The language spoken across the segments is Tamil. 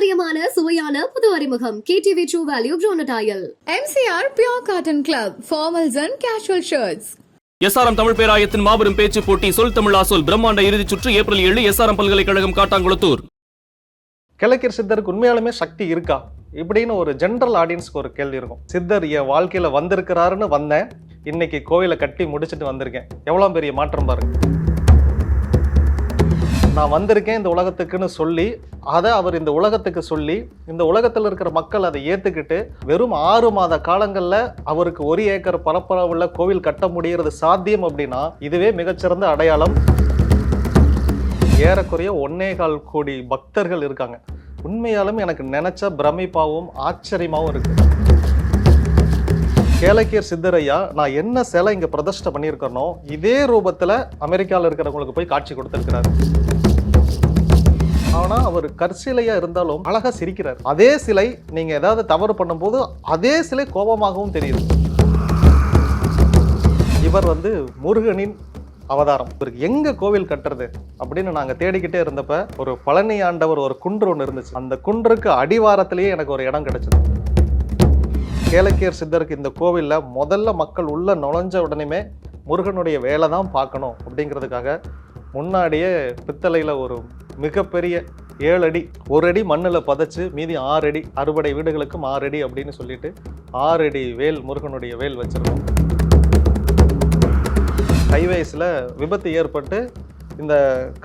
பாரம்பரியமான சுவையான புது அறிமுகம். கேடிவி ட்ரூ வேல்யூ ப்ரோனடாயல் MCR Pure Cotton Club, formals and casual shirts. SRM Tamil பேராயத்தின் மாபெரும் பேச்சு போட்டி சொல் தமிழா சொல் பிரம்மாண்ட இறுதிச் சுற்று ஏப்ரல் ஏழு எஸ்ஆர்எம் பல்கலைக்கழகம் காட்டாங்குளத்தூர். கிழக்கிற சித்தருக்கு உண்மையாலுமே சக்தி இருக்கா? இப்படின்னு ஒரு ஜென்ரல் ஆடியன்ஸ்க்கு ஒரு கேள்வி இருக்கும். சித்தர் என் வாழ்க்கையில வந்திருக்கிறாருன்னு வந்தேன். இன்னைக்கு கோயிலை கட்டி முடிச்சுட்டு வந்திருக்கேன். எவ்வளோ பெரிய மாற்றம் பாருங்க. நான் வந்திருக்கேன் இந்த உலகத்துக்குன்னு சொல்லி அதை அவர் இந்த உலகத்துக்கு சொல்லி இந்த உலகத்தில் இருக்கிற மக்கள் அதை ஏற்றுக்கிட்டு வெறும் ஆறு மாத காலங்களில் அவருக்கு ஒரு ஏக்கர் பரப்பளவுள்ள கோவில் கட்ட முடிகிறது சாத்தியம் அப்படின்னா இதுவே மிகச்சிறந்த அடையாளம். ஏறக்குறைய ஒன்னே கால் கோடி பக்தர்கள் இருக்காங்க. உண்மையாலும் எனக்கு நினைச்ச பிரமிப்பாகவும் ஆச்சரியமாகவும் இருக்கு. கேலக்கியர் சித்தரையா நான் என்ன சிலை இங்கே பிரதிஷ்டை பண்ணியிருக்கிறனோ இதே ரூபத்தில் அமெரிக்காவில் இருக்கிறவங்களுக்கு போய் காட்சி கொடுத்துருக்கிறாரு. ஆனா அவர் கற்சிலையா இருந்தாலும் அழகா சிரிக்கிறார். அதே சிலை நீங்க ஏதாவது தவறு பண்ணும்போது அதே சிலை கோபமாகவும் தெரியுது இவர் வந்து முருகனின் அவதாரம். இவருக்கு எங்கே கோவில் கட்டுறது அப்படின்னு நாங்கள் தேடிக்கிட்டே இருந்தப்ப ஒரு பழனி ஆண்டவர் ஒரு குன்று ஒன்று இருந்துச்சு. அந்த குன்றுக்கு அடிவாரத்திலேயே எனக்கு ஒரு இடம் கிடைச்சது. கேளக்கியர் சித்தருக்கு இந்த கோவிலில் முதல்ல மக்கள் உள்ள நுழைஞ்ச உடனேமே முருகனுடைய வேலை தான் பார்க்கணும் அப்படிங்கிறதுக்காக முன்னாடியே பித்தளையில் ஒரு மிகப்பெரிய ஏழு அடி ஒரு அடி மண்ணில் பதைச்சு மீதி ஆறு அடி அறுபடை வீடுகளுக்கும் ஆறு அடி அப்படின்னு சொல்லிட்டு ஆறு அடி வேல் முருகனுடைய வேல் வச்சுருக்கோம். ஹைவேஸில் விபத்து ஏற்பட்டு இந்த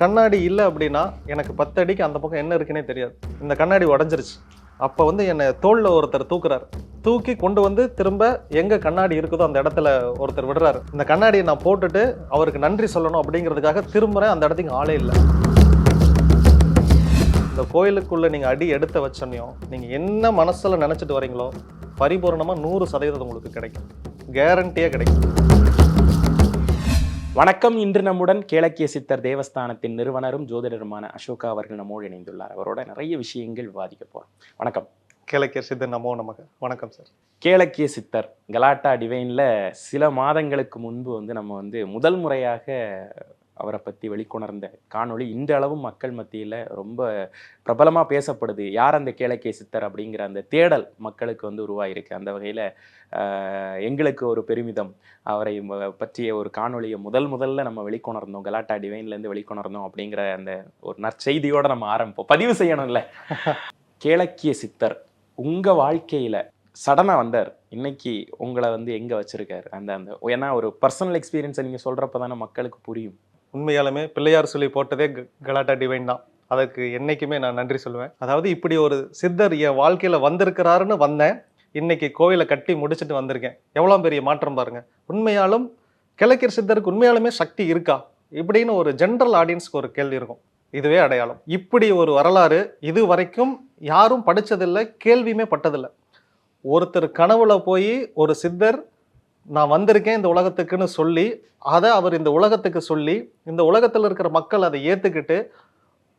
கண்ணாடி இல்லை அப்படின்னா எனக்கு பத்து அடிக்கு அந்த பக்கம் என்ன இருக்குன்னே தெரியாது. இந்த கண்ணாடி உடஞ்சிருச்சு. அப்போ வந்து என்னை தோளில் ஒருத்தர் தூக்குறாரு. தூக்கி கொண்டு வந்து திரும்ப எங்கே கண்ணாடி இருக்குதோ அந்த இடத்துல ஒருத்தர் விடுறாரு. இந்த கண்ணாடியை நான் போட்டுட்டு அவருக்கு நன்றி சொல்லணும் அப்படிங்கிறதுக்காக திரும்புகிறேன் அந்த இடத்துக்கு ஆளே இல்லை. இந்த கோயிலுக்குள்ளே நீங்கள் அடி எடுத்த வச்சோன்னையும் நீங்கள் என்ன மனசில் நினச்சிட்டு வரீங்களோ பரிபூர்ணமாக நூறு சதவீதம் உங்களுக்கு கிடைக்கும். கேரண்டியாக கிடைக்கும். வணக்கம். இன்று நம்முடன் கேளக்கிய சித்தர் தேவஸ்தானத்தின் நிறுவனரும் ஜோதிடருமான அசோகா அவர்கள் நம்மோடு இணைந்துள்ளார். அவரோட நிறைய விஷயங்கள் விவாதிக்க போறோம். வணக்கம். கிழக்கியர் சித்தன் நமோ நமக்கு வணக்கம் சார் கேளக்கிய சித்தர் கலாட்டா டிவைன்ல சில மாதங்களுக்கு முன்பு வந்து நம்ம வந்து முதல் முறையாக அவரை பற்றி வெளிக்கொணர்ந்த காணொளி இந்த அளவும் மக்கள் மத்தியில் ரொம்ப பிரபலமாக பேசப்படுது. யார் அந்த கேளக்கிய சித்தர் அப்படிங்கிற அந்த தேடல் மக்களுக்கு வந்து உருவாயிருக்கு. அந்த வகையில் எங்களுக்கு ஒரு பெருமிதம். அவரை பற்றிய ஒரு காணொளியை முதல் முதல்ல நம்ம வெளிக்கொணர்ந்தோம். கலாட்டா டிவைன்லேருந்து வெளிக்கொணர்ந்தோம் அப்படிங்கிற அந்த ஒரு நற்செய்தியோட நம்ம ஆரம்பிப்போம். பதிவு செய்யணும்ல. கேளக்கிய சித்தர் உங்கள் வாழ்க்கையில் சடனாக வந்தார். இன்னைக்கு உங்களை வந்து எங்கே வச்சுருக்காரு? அந்த அந்த ஏன்னா ஒரு பர்சனல் எக்ஸ்பீரியன்ஸை நீங்கள் சொல்கிறப்ப தானே மக்களுக்கு புரியும். உண்மையாலுமே பிள்ளையார் சொல்லி போட்டதே க- கலாட்டா டிவைன் தான். அதுக்கு என்றைக்குமே நான் நன்றி சொல்லுவேன். அதாவது இப்படி ஒரு சித்தர் என் வாழ்க்கையில் வந்திருக்கிறாருன்னு வந்தேன். இன்னைக்கு கோவிலை கட்டி முடிச்சுட்டு வந்திருக்கேன். எவ்வளோ பெரிய மாற்றம் பாருங்க. உண்மையாலும் கிழக்கிற சித்தருக்கு உண்மையாலுமே சக்தி இருக்கா? இப்படின்னு ஒரு ஜென்ரல் ஆடியன்ஸ்க்கு ஒரு கேள்வி இருக்கும். இதுவே அடையாளம். இப்படி ஒரு வரலாறு இது வரைக்கும் யாரும் படித்ததில்லை கேள்வியுமே பட்டதில்லை. ஒருத்தர் கனவுல போய் ஒரு சித்தர் நான் வந்திருக்கேன் இந்த உலகத்துக்குன்னு சொல்லி அதை அவர் இந்த உலகத்துக்கு சொல்லி இந்த உலகத்தில் இருக்கிற மக்கள் அதை ஏற்றுக்கிட்டு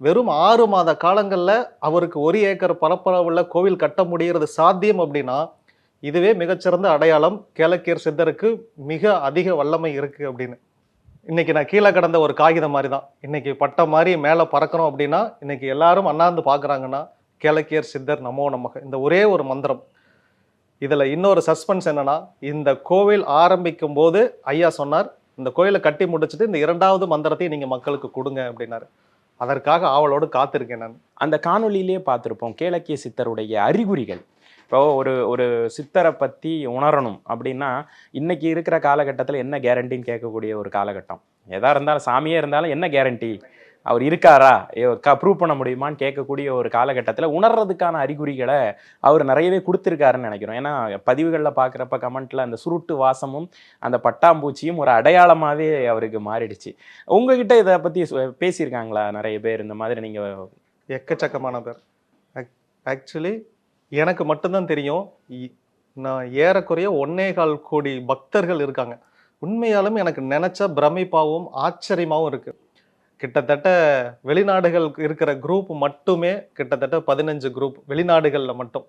வெறும் ஆறு மாத காலங்களில் அவருக்கு ஒரு ஏக்கர் பரப்பளவுள்ள கோவில் கட்ட முடிகிறது சாத்தியம் அப்படின்னா இதுவே மிகச்சிறந்த அடையாளம் கேளக்கியர் சித்தருக்கு மிக அதிக வல்லமை இருக்கு அப்படின்னு. இன்னைக்கு நான் கீழே கடந்த ஒரு காகிதம் மாதிரி தான் இன்னைக்கு பட்டம் மாதிரி மேலே பறக்கிறோம் அப்படின்னா இன்னைக்கு எல்லாரும் அண்ணாந்து பார்க்குறாங்கன்னா கேளக்கியர் சித்தர் நமோ நமக. இந்த ஒரே ஒரு மந்திரம். இதில் இன்னொரு சஸ்பென்ஸ் என்னென்னா இந்த கோவில் ஆரம்பிக்கும் போது ஐயா சொன்னார் இந்த கோயிலை கட்டி முடிச்சுட்டு இந்த இரண்டாவது மந்திரத்தையும் நீங்கள் மக்களுக்கு கொடுங்க அப்படின்னாரு. அதற்காக ஆவலோடு காத்திருக்கேன் நான். அந்த காணொலியிலே பார்த்துருப்போம் கேளக்கிய சித்தருடைய அறிகுறிகள். இப்போ ஒரு ஒரு சித்தரை பற்றி உணரணும் அப்படின்னா இன்னைக்கு இருக்கிற காலகட்டத்தில் என்ன கேரண்டின்னு கேட்கக்கூடிய ஒரு காலகட்டம். எதாக இருந்தாலும் சாமியே இருந்தாலும் என்ன கேரண்டி அவர் இருக்காரா? ப்ரூவ் பண்ண முடியுமான்னு கேட்கக்கூடிய ஒரு காலகட்டத்தில் உணர்றதுக்கான அறிகுறிகளை அவர் நிறையவே கொடுத்துருக்காருன்னு நினைக்கிறோம். ஏன்னா பதிவுகளில் பார்க்குறப்ப கமெண்ட்டில் அந்த சுருட்டு வாசமும் அந்த பட்டாம்பூச்சியும் ஒரு அடையாளமாகவே அவருக்கு மாறிடுச்சு. உங்ககிட்ட இதை பற்றி பேசியிருக்காங்களா நிறைய பேர் இந்த மாதிரி நீங்கள் எக்கச்சக்கமான பேர். ஆக்சுவலி எனக்கு மட்டும்தான் தெரியும். இ- நான் ஏறக்குறைய ஒன்னே கால் கோடி பக்தர்கள் இருக்காங்க. உண்மையாலும் எனக்கு நினைச்ச பிரமிப்பாகவும் ஆச்சரியமாகவும் இருக்குது கிட்டத்தட்ட வெளிநாடுகள் இருக்கிற குரூப் மட்டுமே கிட்டத்தட்ட பதினஞ்சு குரூப் வெளிநாடுகளில் மட்டும்.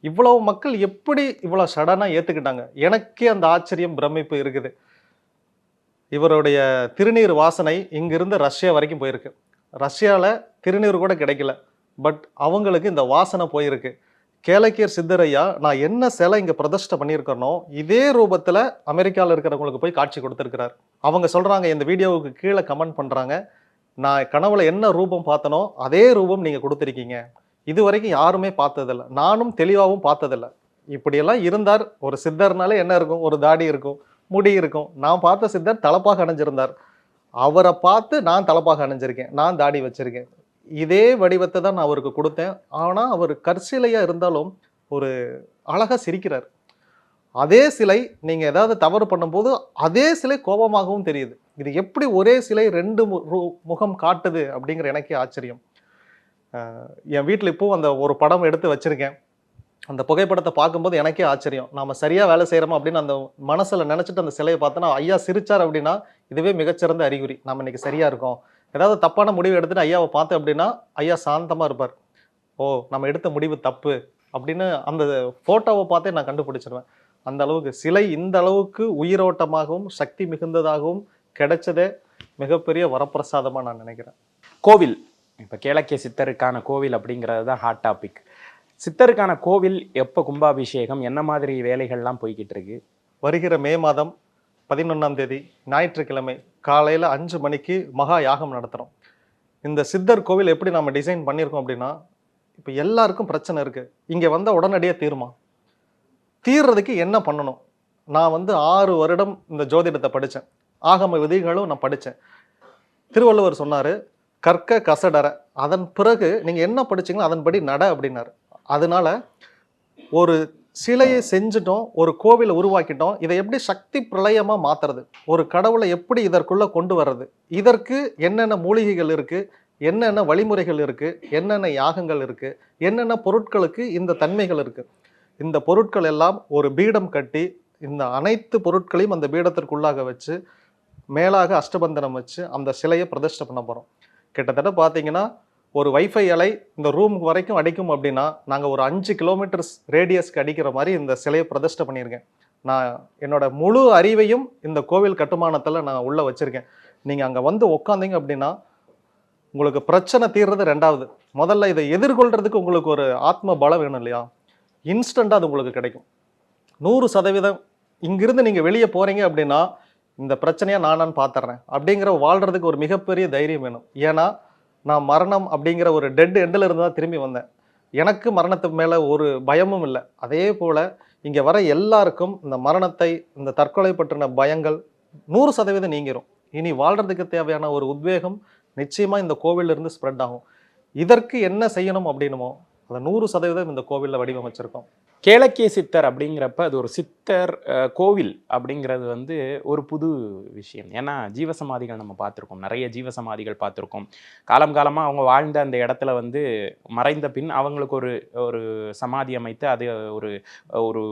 இவ்வளவு மக்கள் எப்படி இவ்வளோ சடனாக ஏற்றுக்கிட்டாங்க எனக்கே அந்த ஆச்சரியம் பிரமிப்பு இருக்குது. இவருடைய திருநீர் வாசனை இங்கிருந்து ரஷ்யா வரைக்கும் போயிருக்கு. ரஷ்யாவில் திருநீர் கூட கிடைக்கல. பட் அவங்களுக்கு இந்த வாசனை போயிருக்கு. கேளக்கியர் சித்தரையா நான் என்ன சிலை இங்கே பிரதிஷ்டை பண்ணியிருக்கிறனோ இதே ரூபத்தில் அமெரிக்காவில் இருக்கிறவங்களுக்கு போய் காட்சி கொடுத்துருக்கிறார். அவங்க சொல்கிறாங்க இந்த வீடியோவுக்கு கீழே கமெண்ட் பண்ணுறாங்க நான் கனவுல என்ன ரூபம் பார்த்தனோ அதே ரூபம் நீங்கள் கொடுத்துருக்கீங்க. இது வரைக்கும் யாருமே பார்த்ததில்ல. நானும் தெளிவாகவும் பார்த்ததில்ல. இப்படியெல்லாம் இருந்தார் ஒரு சித்தர்னாலே என்ன இருக்கும்? ஒரு தாடி இருக்கும் முடி இருக்கும். நான் பார்த்த சித்தர் தலப்பாக அணிஞ்சிருந்தார். அவரை பார்த்து நான் தலப்பாக அணிஞ்சிருக்கேன் நான் தாடி வச்சிருக்கேன். இதே வடிவத்தை தான் நான் அவருக்கு கொடுத்தேன். ஆனால் அவர் கற்சிலையாக இருந்தாலும் ஒரு அழகாக சிரிக்கிறார். அதே சிலை நீங்கள் ஏதாவது தவறு பண்ணும்போது அதே சிலை கோபமாகவும் தெரியுது. இது எப்படி ஒரே சிலை ரெண்டு மு- முகம் காட்டுது அப்படிங்கிற எனக்கே ஆச்சரியம். என் வீட்டில் இப்போவும் அந்த ஒரு படம் எடுத்து வச்சிருக்கேன். அந்த புகைப்படத்தை பார்க்கும்போது எனக்கே ஆச்சரியம். நாம் சரியாக வேலை செய்கிறோமா அப்படின்னு அந்த மனசில் நினச்சிட்டு அந்த சிலையை பார்த்தோன்னா ஐயா சிரிச்சார் அப்படின்னா இதுவே மிகச்சிறந்த அறிகுறி. நம்ம இன்றைக்கி சரியாக இருக்கோம். ஏதாவது தப்பான முடிவு எடுத்துட்டு ஐயாவை பார்த்தேன் அப்படின்னா ஐயா சாந்தமா இருப்பார். ஓ நம்ம எடுத்த முடிவு தப்பு அப்படின்னு அந்த போட்டோவை பார்த்தே நான் கண்டுபிடிச்சிருவேன். அந்த அளவுக்கு சிலை இந்த அளவுக்கு உயிரோட்டமாகவும் சக்தி மிகுந்ததாகவும் கிடைச்சதே மிகப்பெரிய வரப்பிரசாதமா நான் நினைக்கிறேன். கோவில் இப்போ கேளக்கிய சித்தருக்கான கோவில் அப்படிங்கிறது தான் ஹாட் டாபிக் சித்தருக்கான கோவில் எப்போ கும்பாபிஷேகம் என்ன மாதிரி வேலைகள்லாம் போய்கிட்டு இருக்கு? வருகிற மே மாதம் பதினொன்றாம் தேதி ஞாயிற்றுக்கிழமை காலையில் அஞ்சு மணிக்கு மகா யாகம் நடத்துகிறோம் இந்த சித்தர் கோவில் எப்படி நம்ம டிசைன் பண்ணியிருக்கோம் அப்படின்னா இப்போ எல்லாருக்கும் பிரச்சனை இருக்குது இங்கே வந்தால் உடனடியாக தீருமா? தீர்றதுக்கு என்ன பண்ணணும்? நான் வந்து ஆறு வருடம் இந்த ஜோதிடத்தை படித்தேன் ஆகம விதிகளும் நான் படித்தேன் திருவள்ளுவர் சொன்னார் கற்க கசடற. அதன் பிறகு நீங்கள் என்ன படிச்சிங்களோ அதன்படி நட அப்படின்னாரு. அதனால ஒரு சிலையை செஞ்சுட்டோம் ஒரு கோவிலை உருவாக்கிட்டோம் இதை எப்படி சக்தி பிரளயமா மாத்துறது? ஒரு கடவுளை எப்படி இதற்குள்ள கொண்டு வர்றது? இதற்கு என்னென்ன மூலிகைகள் இருக்கு? என்னென்ன வழிமுறைகள் இருக்கு? என்னென்ன யாகங்கள் இருக்கு? என்னென்ன பொருட்களுக்கு இந்த தன்மைகள் இருக்கு? இந்த பொருட்கள் எல்லாம் ஒரு பீடம் கட்டி இந்த அனைத்து பொருட்களையும் அந்த பீடத்திற்குள்ளாக வச்சு மேலாக அஷ்டபந்தனம் வச்சு அந்த சிலையை பிரதிஷ்டை பண்ண போகிறோம் கிட்டத்தட்ட பார்த்தீங்கன்னா ஒரு வைஃபை அலை இந்த ரூம் வரைக்கும் அடிக்கும் அப்படின்னா நாங்கள் ஒரு அஞ்சு கிலோமீட்டர்ஸ் ரேடியஸ்க்கு அடிக்கிற மாதிரி இந்த சிலையை பிரதிஷ்டை பண்ணியிருக்கேன். நான் என்னோட முழு அறிவையும் இந்த கோவில் கட்டுமானத்தில் நான் உள்ளே வச்சுருக்கேன். நீங்கள் அங்கே வந்து உக்காந்தீங்க அப்படின்னா உங்களுக்கு பிரச்சனை தீர்றது ரெண்டாவது. முதல்ல இதை எதிர்கொள்கிறதுக்கு உங்களுக்கு ஒரு ஆத்ம பலம் வேணும் இல்லையா? இன்ஸ்டண்ட்டாக அது உங்களுக்கு கிடைக்கும். நூறு சதவீதம் இங்கிருந்து நீங்கள் வெளியே போகிறீங்க அப்படின்னா இந்த பிரச்சனையாக நானான்னு பார்த்துட்றேன் அப்படிங்கிற வாழ்கிறதுக்கு ஒரு மிகப்பெரிய தைரியம் வேணும். ஏன்னா நான் மரணம் அப்படிங்கிற ஒரு டெட் எண்டில் இருந்து தான் திரும்பி வந்தேன். எனக்கு மரணத்துக்கு மேலே ஒரு பயமும் இல்லை. அதே போல் இங்கே வர எல்லாருக்கும் இந்த மரணத்தை இந்த தற்கொலை பற்றின பயங்கள் நூறு சதவீதம் நீங்கிரும். இனி வாழ்கிறதுக்கு தேவையான ஒரு உத்வேகம் நிச்சயமாக இந்த கோவிலிருந்து இருந்து ஸ்ப்ரெட் ஆகும். இதற்கு என்ன செய்யணும் அப்படின்னுமோ அதை நூறு சதவீதம் இந்த கோவிலில் வடிவமைச்சிருக்கோம். கேளக்கிய சித்தர் அப்படிங்கிறப்ப அது ஒரு சித்தர் கோவில் அப்படிங்கிறது வந்து ஒரு புது விஷயம். ஏன்னா ஜீவசமாதிகள் நம்ம பார்த்துருக்கோம். நிறைய ஜீவசமாதிகள் பார்த்துருக்கோம். காலம் காலமாக அவங்க வாழ்ந்த அந்த இடத்துல வந்து மறைந்த பின் அவங்களுக்கு ஒரு ஒரு சமாதி அமைத்து அது ஒரு ஒரு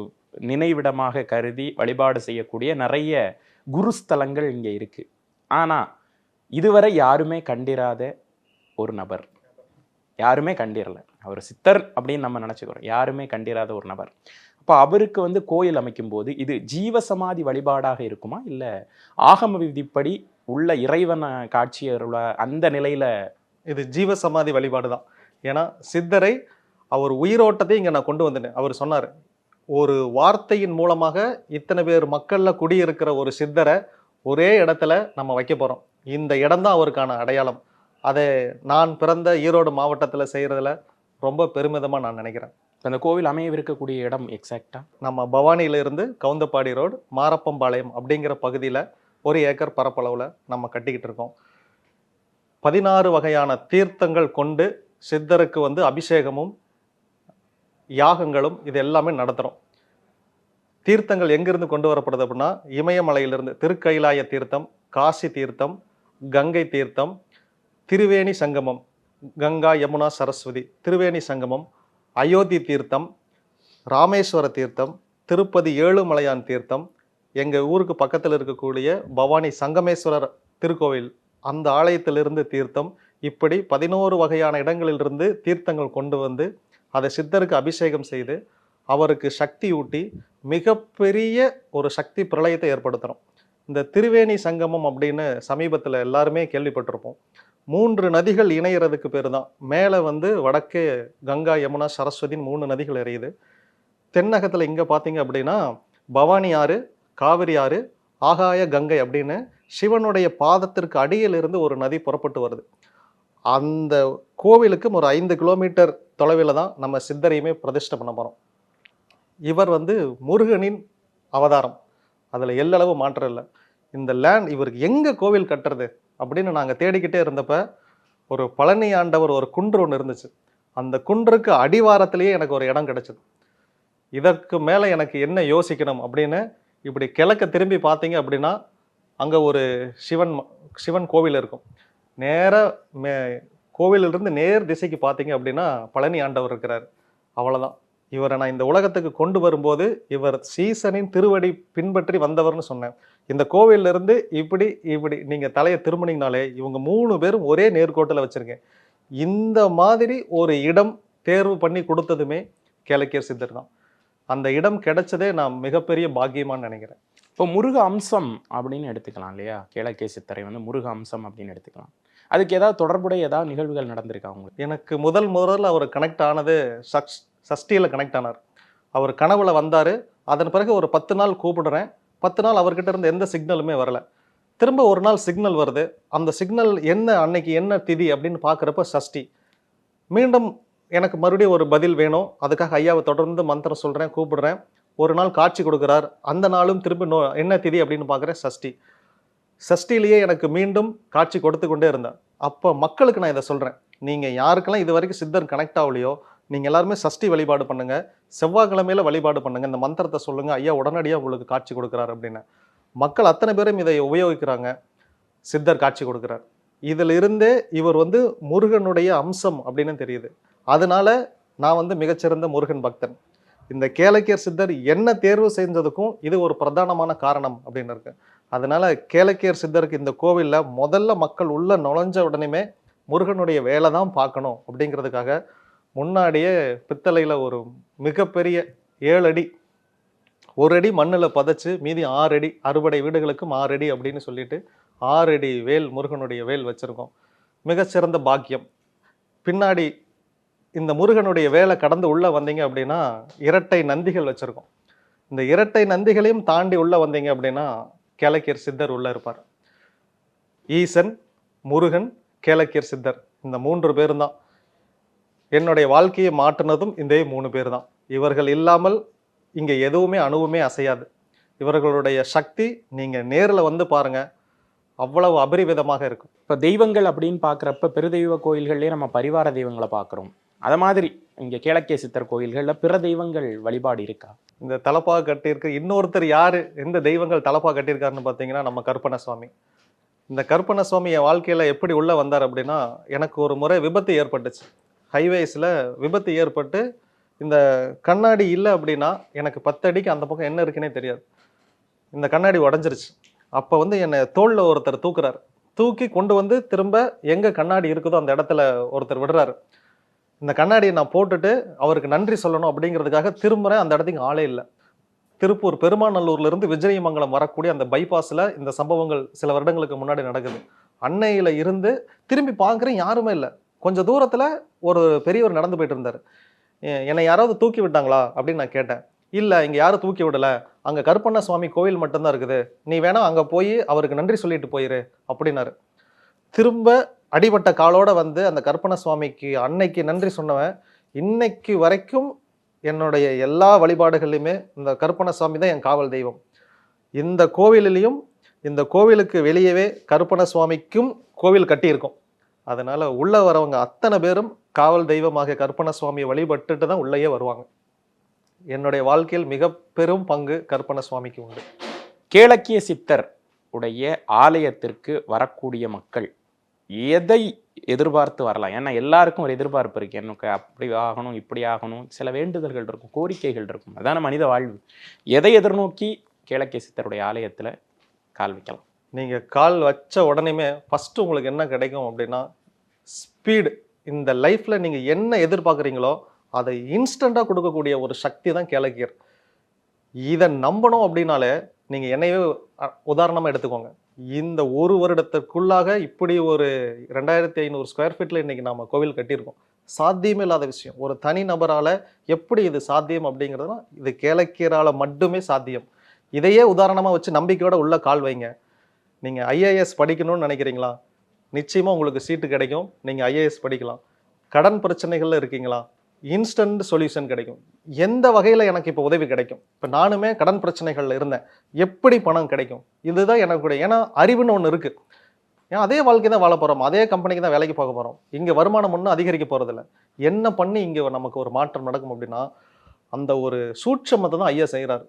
நினைவிடமாக கருதி வழிபாடு செய்யக்கூடிய நிறைய குருஸ்தலங்கள் இங்கே இருக்குது ஆனால் இதுவரை யாருமே கண்டிராத ஒரு நபர். யாருமே கண்டிரலை. அவர் சித்தர் அப்படின்னு நம்ம நினச்சிக்கிறோம். யாருமே கண்டிராத ஒரு நபர். அப்போ அவருக்கு வந்து கோயில் அமைக்கும் போது இது ஜீவசமாதி வழிபாடாக இருக்குமா? இல்லை ஆகம விதிப்படி உள்ள இறைவனை காட்சியருள அந்த நிலையில் இது ஜீவ சமாதி வழிபாடு தான் ஏன்னா சித்தரை அவர் உயிரோட்டத்தை இங்கே நான் கொண்டு வந்துட்டேன். அவர் சொன்னார் ஒரு வார்த்தையின் மூலமாக இத்தனை பேர் மக்களில் குடியிருக்கிற ஒரு சித்தரை ஒரே இடத்துல நம்ம வைக்க போகிறோம் இந்த இடம்தான் அவருக்கான அடையாளம். அதை நான் பிறந்த ஈரோடு மாவட்டத்தில் செய்கிறதுல ரொம்ப பெருமிதமாக நான் நினைக்கிறேன். அந்த கோவில் அமையவிருக்கக்கூடிய இடம் எக்ஸாக்டா நம்ம பவானியில இருந்து கவுந்தப்பாடி ரோடு மாரப்பம்பாளையம் அப்படிங்கிற பகுதியில் ஒரு ஏக்கர் பரப்பளவில் நம்ம கட்டிக்கிட்டு இருக்கோம். பதினாறு வகையான தீர்த்தங்கள் கொண்டு சித்தருக்கு வந்து அபிஷேகமும் யாகங்களும் இது எல்லாமே நடத்துகிறோம் தீர்த்தங்கள் எங்கிருந்து கொண்டு வரப்படுது அப்படின்னா இமயமலையிலிருந்து திருக்கைலாய தீர்த்தம் காசி தீர்த்தம் கங்கை தீர்த்தம் திருவேணி சங்கமம் கங்கா யமுனா சரஸ்வதி திருவேணி சங்கமம் அயோத்தி தீர்த்தம் ராமேஸ்வர தீர்த்தம் திருப்பதி ஏழுமலையான் தீர்த்தம் எங்கள் ஊருக்கு பக்கத்தில் இருக்கக்கூடிய பவானி சங்கமேஸ்வரர் திருக்கோவில் அந்த ஆலயத்திலிருந்து தீர்த்தம் இப்படி பதினோரு வகையான இடங்களிலிருந்து தீர்த்தங்கள் கொண்டு வந்து அதை சித்தருக்கு அபிஷேகம் செய்து அவருக்கு சக்தி ஊட்டி மிகப்பெரிய ஒரு சக்தி பிரளயத்தை ஏற்படுத்துகிறோம் இந்த திருவேணி சங்கமம் அப்படின்னு சமீபத்தில் எல்லாருமே கேள்விப்பட்டிருப்போம். மூன்று நதிகள் இணையிறதுக்கு பேர் தான் மேலே வந்து வடக்கே கங்கா யமுனா சரஸ்வதின்னு மூணு நதிகள் எரியுது. தென்னகத்தில் இங்கே பார்த்தீங்க அப்படின்னா பவானி ஆறு காவிரி ஆறு ஆகாய கங்கை அப்படின்னு சிவனுடைய பாதத்திற்கு அடியில் இருந்து ஒரு நதி புறப்பட்டு வருது. அந்த கோவிலுக்கும் ஒரு ஐந்து கிலோமீட்டர் தொலைவில் தான் நம்ம சித்தரையுமே பிரதிஷ்டை பண்ண போகிறோம் இவர் வந்து முருகனின் அவதாரம். அதில் எல்லளவு மாற்றம் இல்லை. இந்த லேண்ட் இவருக்கு எங்கே கோவில் கட்டுறது? அப்படின்னு நாங்கள் தேடிக்கிட்டே இருந்தப்ப ஒரு பழனி ஆண்டவர் ஒரு குன்று ஒன்று இருந்துச்சு. அந்த குன்றுக்கு அடிவாரத்திலேயே எனக்கு ஒரு இடம் கிடைச்சது. இதற்கு மேலே எனக்கு என்ன யோசிக்கணும் அப்படின்னு இப்படி கிழக்க திரும்பி பார்த்தீங்க அப்படின்னா அங்கே ஒரு சிவன் சிவன் கோவில் இருக்கும். நேராக மே கோவிலிருந்து நேர் திசைக்கு பார்த்தீங்க அப்படின்னா பழனி ஆண்டவர் இருக்கிறார். அவ்வளோதான் இவரை நான் இந்த உலகத்துக்கு கொண்டு வரும்போது இவர் சீசனின் திருவடி பின்பற்றி வந்தவர்னு சொன்னேன். இந்த கோவில்ல இருந்து இப்படி இப்படி நீங்கள் தலையை திரும்பினீங்கனாலே இவங்க மூணு பேரும் ஒரே நேர்கோட்டில் வச்சுருக்கேன் இந்த மாதிரி ஒரு இடம் தேர்வு பண்ணி கொடுத்ததுமே கேளக்கியர் சித்தர் தான். அந்த இடம் கிடைச்சதே நான் மிகப்பெரிய பாக்கியமான்னு நினைக்கிறேன். இப்போ முருக அம்சம் அப்படின்னு எடுத்துக்கலாம் இல்லையா? கேளக்கே சித்தரை வந்து முருக அம்சம் அப்படின்னு எடுத்துக்கலாம். அதுக்கு ஏதாவது தொடர்புடைய ஏதாவது நிகழ்வுகள் நடந்திருக்கா உங்களுக்கு? எனக்கு முதல் முதல்ல அவர் கனெக்ட் ஆனது சக்ஸ் சஷ்டியில் கனெக்ட் ஆனார். அவர் கனவுல வந்தார். அதன் பிறகு ஒரு பத்து நாள் கூப்பிடுறேன். பத்து நாள் அவர்கிட்ட இருந்து எந்த சிக்னலுமே வரல. திரும்ப ஒரு நாள் சிக்னல் வருது. அந்த சிக்னல் என்ன அன்னைக்கு என்ன திதி அப்படின்னு பார்க்குறப்ப சஷ்டி. மீண்டும் எனக்கு மறுபடியும் ஒரு பதில் வேணும். அதுக்காக ஐயாவை தொடர்ந்து மந்திரம் சொல்கிறேன் கூப்பிடுறேன். ஒரு நாள் காட்சி கொடுக்குறார். அந்த நாளும் திரும்ப நோ என்ன திதி அப்படின்னு பார்க்குறேன் சஷ்டி. சஷ்டிலேயே எனக்கு மீண்டும் காட்சி கொடுத்து கொண்டே இருந்தேன் அப்போ மக்களுக்கு நான் இதை சொல்கிறேன் நீங்கள் யாருக்கெல்லாம் இது வரைக்கும் சித்தர் கனெக்ட் ஆகலையோ நீங்கள் எல்லாருமே சஷ்டி வழிபாடு பண்ணுங்கள் செவ்வாய்க்கிழமையில வழிபாடு பண்ணுங்க. இந்த மந்திரத்தை சொல்லுங்கள் ஐயா உடனடியாக உங்களுக்கு காட்சி கொடுக்குறாரு அப்படின்னு. மக்கள் அத்தனை பேரும் இதை உபயோகிக்கிறாங்க. சித்தர் காட்சி கொடுக்குறார். இதில் இருந்தே இவர் வந்து முருகனுடைய அம்சம் அப்படின்னு தெரியுது. அதனால நான் வந்து மிகச்சிறந்த முருகன் பக்தன். இந்த கேளக்கியர் சித்தர் என்ன தேர்வு செஞ்சதுக்கும் இது ஒரு பிரதானமான காரணம் அப்படின்னு இருக்கு. அதனால கேளக்கியர் சித்தருக்கு இந்த கோவிலில் முதல்ல மக்கள் உள்ள நுழைஞ்ச உடனேமே முருகனுடைய வேலை தான் பார்க்கணும் அப்படிங்கிறதுக்காக முன்னாடியே பித்தளையில் ஒரு மிகப்பெரிய ஏழு அடி ஒரு அடி மண்ணில் பதைச்சு மீதி ஆறு அடி அறுபடை வீடுகளுக்கும் ஆறு அடி அப்படின்னு சொல்லிட்டு ஆறு அடி வேல் முருகனுடைய வேல் வச்சுருக்கோம். மிகச்சிறந்த பாக்கியம். பின்னாடி இந்த முருகனுடைய வேலை கடந்து உள்ளே வந்தீங்க அப்படின்னா இரட்டை நந்திகள் வச்சுருக்கோம். இந்த இரட்டை நந்திகளையும் தாண்டி உள்ளே வந்தீங்க அப்படின்னா கேளக்கியர் சித்தர் உள்ளே இருப்பார். ஈசன் முருகன் கேளக்கியர் சித்தர். இந்த மூன்று பேரும் தான் என்னுடைய வாழ்க்கையை மாற்றினதும் இந்த மூணு பேர் தான் இவர்கள் இல்லாமல் இங்கே எதுவுமே அணுவுமே அசையாது. இவர்களுடைய சக்தி நீங்கள் நேரில் வந்து பாருங்க. அவ்வளவு அபரிவிதமாக இருக்கும். இப்போ தெய்வங்கள் அப்படின்னு பார்க்குறப்ப பெருதெய்வ கோயில்கள்லேயே நம்ம பரிவார தெய்வங்களை பார்க்குறோம். அதை மாதிரி இங்கே கேளக்கே சித்தர் கோயில்களில் பிற தெய்வங்கள் வழிபாடு இருக்கா? இந்த தலப்பாக கட்டியிருக்க இன்னொருத்தர் யார்? எந்த தெய்வங்கள் தலப்பாக கட்டியிருக்காருன்னு பார்த்தீங்கன்னா நம்ம கற்பனை சுவாமி இந்த கற்பனை சுவாமி என் வாழ்க்கையில் எப்படி உள்ளே வந்தார் அப்படின்னா எனக்கு ஒரு முறை விபத்து ஏற்பட்டுச்சு. ஹைவேஸில் விபத்து ஏற்பட்டு இந்த கண்ணாடி இல்லை அப்படின்னா எனக்கு பத்து அடிக்கு அந்த பக்கம் என்ன இருக்குன்னே தெரியாது. இந்த கண்ணாடி உடஞ்சிருச்சு. அப்போ வந்து என்னை தோளில் ஒருத்தர் தூக்குறாரு. தூக்கி கொண்டு வந்து திரும்ப எங்கே கண்ணாடி இருக்குதோ அந்த இடத்துல ஒருத்தர் விடுறாரு. இந்த கண்ணாடியை நான் போட்டுட்டு அவருக்கு நன்றி சொல்லணும் அப்படிங்கிறதுக்காக திரும்புகிறேன் அந்த இடத்துக்கு ஆளே இல்லை. திருப்பூர் பெருமாநல்லூர்லேருந்து விஜயமங்கலம் வரக்கூடிய அந்த பைபாஸில் இந்த சம்பவங்கள் சில வருடங்களுக்கு முன்னாடி நடக்குது. அன்னையில் இருந்து திரும்பி பார்க்குறேன் யாருமே இல்லை. கொஞ்சம் தூரத்தில் ஒரு பெரியவர் நடந்து போயிட்டு இருந்தார் என்னை யாராவது தூக்கி விட்டாங்களா அப்படின்னு நான் கேட்டேன். இல்லை இங்கே யாரும் தூக்கி விடலை? அங்கே கருப்பண்ண சுவாமி கோவில் மட்டும்தான் இருக்குது. நீ வேணால் அங்கே போய் அவருக்கு நன்றி சொல்லிட்டு போயிரு அப்படின்னாரு. திரும்ப அடிபட்ட காலோட வந்து அந்த கருப்பண்ண சுவாமிக்கு அன்னைக்கு நன்றி சொன்னவன் இன்னைக்கு வரைக்கும் என்னுடைய எல்லா வழிபாடுகள்லையுமே இந்த கருப்பண சுவாமி தான் என் காவல் தெய்வம். இந்த கோவிலிலையும் இந்த கோவிலுக்கு வெளியவே கருப்பண சுவாமிக்கும் கோவில் கட்டியிருக்கோம். அதனால் உள்ளே வரவங்க அத்தனை பேரும் காவல் தெய்வமாக கருப்பண்ண சுவாமியை வழிபட்டுட்டு தான் உள்ளேயே வருவாங்க. என்னுடைய வாழ்க்கையில் மிக பெரும் பங்கு கருப்பண்ண சுவாமிக்கு உண்டு. கேளக்கிய சித்தர் உடைய ஆலயத்திற்கு வரக்கூடிய மக்கள் எதை எதிர்பார்த்து வரலாம்? ஏன்னா எல்லாருக்கும் ஒரு எதிர்பார்ப்பு இருக்கு. எனக்கு அப்படி ஆகணும் இப்படி ஆகணும் சில வேண்டுதல்கள் இருக்கும் கோரிக்கைகள் இருக்கும். அதான மனித வாழ்வு. எதை எதிர்நோக்கி கேளக்கிய சித்தருடைய ஆலயத்தில் கால் வைக்கலாம்? நீங்கள் கால் வச்ச உடனேமே ஃபஸ்ட்டு உங்களுக்கு என்ன கிடைக்கும் அப்படின்னா ஸ்பீடு இந்த லைஃப்பில் நீங்கள் என்ன எதிர்பார்க்குறீங்களோ அதை இன்ஸ்டண்ட்டாக கொடுக்கக்கூடிய ஒரு சக்தி தான் கேளக்கியர் இதை நம்பணும் அப்படின்னாலே நீங்கள் என்னையே உதாரணமாக எடுத்துக்கோங்க. இந்த ஒரு வருடத்திற்குள்ளாக இப்படி ஒரு ரெண்டாயிரத்தி ஐநூறு ஸ்கொயர் ஃபீட்டில் இன்னைக்கு நம்ம கோவில் கட்டியிருக்கோம். சாத்தியமே இல்லாத விஷயம். ஒரு தனி நபரால் எப்படி இது சாத்தியம் அப்படிங்கிறதுனா இது கேலக்கியரால் மட்டுமே சாத்தியம். இதையே உதாரணமாக வச்சு நம்பிக்கையோட உள்ள கால் வைங்க. நீங்கள் ஐஏஎஸ் படிக்கணும்னு நினைக்கிறீங்களா? நிச்சயமாக உங்களுக்கு சீட்டு கிடைக்கும். நீங்கள் ஐஏஎஸ் படிக்கலாம். கடன் பிரச்சனைகளில் இருக்கீங்களா? இன்ஸ்டன்ட் சொல்யூஷன் கிடைக்கும். எந்த வகையில் எனக்கு இப்போ உதவி கிடைக்கும்? இப்போ நானுமே கடன் பிரச்சனைகளில் இருந்தேன். எப்படி பணம் கிடைக்கும்? இதுதான் எனக்கு ஏன்னா அறிவுன்னு ஒன்று இருக்குது ஏன் அதே வாழ்க்கை தான் வாழ போகிறோம் அதே கம்பெனிக்கு தான் வேலைக்கு போக போகிறோம் இங்கே வருமானம் ஒன்றும் அதிகரிக்க போகிறதில்ல என்ன பண்ணி இங்கே நமக்கு ஒரு மாற்றம் நடக்கும் அப்படின்னா அந்த ஒரு சூட்சமத்தை தான் ஐயா செய்கிறாரு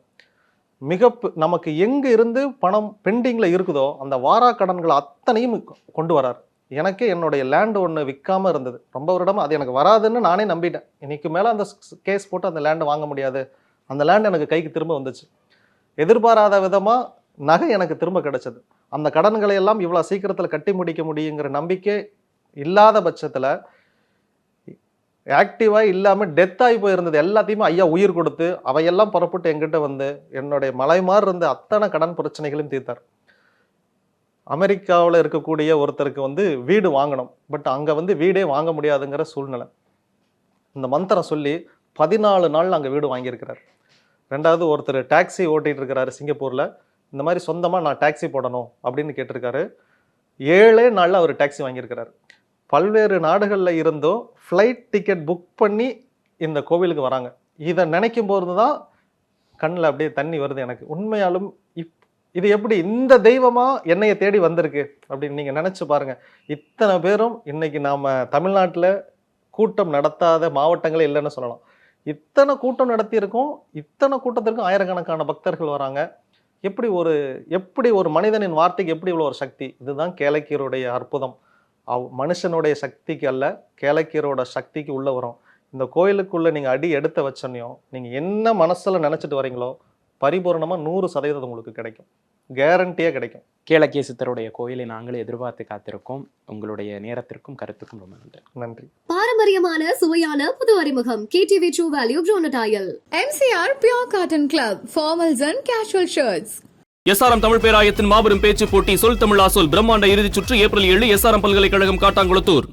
மிக நமக்கு எங்கே இருந்து பணம் பெண்டிங்கில் இருக்குதோ அந்த வாரா கடன்களை அத்தனையும் கொண்டு வரார். எனக்கு என்னுடைய லேண்டு ஒன்று விற்காம இருந்தது. ரொம்ப வருடமாக அது எனக்கு வராதுன்னு நானே நம்பிட்டேன். இன்னைக்கு மேலே அந்த கேஸ் போட்டு அந்த லேண்டை வாங்க முடியாது. அந்த லேண்ட் எனக்கு கைக்கு திரும்ப வந்துச்சு. எதிர்பாராத விதமாக நகை எனக்கு திரும்ப கிடைச்சது. அந்த கடன்களை எல்லாம் இவ்வளோ சீக்கிரத்தில் கட்டி முடிக்க முடியுங்கிற நம்பிக்கை இல்லாத பட்சத்தில் ஆக்டிவாக இல்லாமல் டெத் ஆகி போயிருந்தது. எல்லாத்தையுமே ஐயா உயிர் கொடுத்து அவையெல்லாம் புறப்பட்டு எங்கிட்ட வந்து என்னுடைய மலை மாதிரி இருந்த அத்தனை கடன் பிரச்சனைகளையும் தீர்த்தார். அமெரிக்காவில் இருக்கக்கூடிய ஒருத்தருக்கு வந்து வீடு வாங்கணும். பட் அங்கே வந்து வீடே வாங்க முடியாதுங்கிற சூழ்நிலை. இந்த மந்திரம் சொல்லி பதினாலு நாள் அங்கே வீடு வாங்கியிருக்கிறார். ரெண்டாவது ஒருத்தர் டாக்ஸி ஓட்டிகிட்டு இருக்கிறாரு சிங்கப்பூரில். இந்த மாதிரி சொந்தமாக நான் டாக்ஸி போடணும் அப்படின்னு கேட்டிருக்காரு. ஏழே நாளில் அவர் டாக்ஸி வாங்கியிருக்கிறார். பல்வேறு நாடுகளில் இருந்தும் ஃப்ளைட் டிக்கெட் புக் பண்ணி இந்த கோவிலுக்கு வராங்க. இதை நினைக்கும் போது தான் கண்ணில் அப்படியே தண்ணி வருது எனக்கு. உண்மையாலும் இப் இது எப்படி இந்த தெய்வமாக என்னைய தேடி வந்திருக்கு அப்படின்னு நீங்கள் நினச்சி பாருங்கள் இத்தனை பேரும் இன்றைக்கி நாம் தமிழ்நாட்டில் கூட்டம் நடத்தாத மாவட்டங்களே இல்லைன்னு சொல்லலாம். இத்தனை கூட்டம் நடத்தியிருக்கோம் இத்தனை கூட்டத்திற்கும் ஆயிரக்கணக்கான பக்தர்கள் வராங்க. எப்படி ஒரு எப்படி ஒரு மனிதனின் வார்த்தைக்கு எப்படி இவ்வளோ ஒரு சக்தி? இதுதான் கேளக்கியருடைய அற்புதம். அவ் மனுஷனுடைய சக்திக்கு அல்ல கேளக்கீரோட சக்திக்கு உள்ள வரும். இந்த கோயிலுக்குள்ள நீங்க அடி எடுத்த வச்சனையும் நீங்க என்ன மனசுல நினைச்சிட்டு வரீங்களோ பரிபூர்ணமா நூறு சதவீதம் உங்களுக்கு கிடைக்கும். கேரண்டியா கிடைக்கும். கேளக்கிய சித்தருடைய கோயிலை நாங்களே எதிர்பார்த்து காத்திருக்கோம். உங்களுடைய நேரத்திற்கும் கருத்துக்கும் ரொம்ப நன்றி. நன்றி. பாரம்பரியமான சுவையான புது அறிமுகம். கேடிவி ட்ரூ வேல்யூ ப்ரோனடாயல் MCR Pure Cotton Club, formals and casual shirts. SRM Tamil பேராயத்தின் மாபெரும் பேச்சு போட்டி சொல் தமிழா சொல் பிரம்மாண்ட இறுதிச் சுற்று ஏப்ரல் ஏழு எஸ்ஆர்எம் பல்கலைக்கழகம் காட்டாங்குளத்தூர்.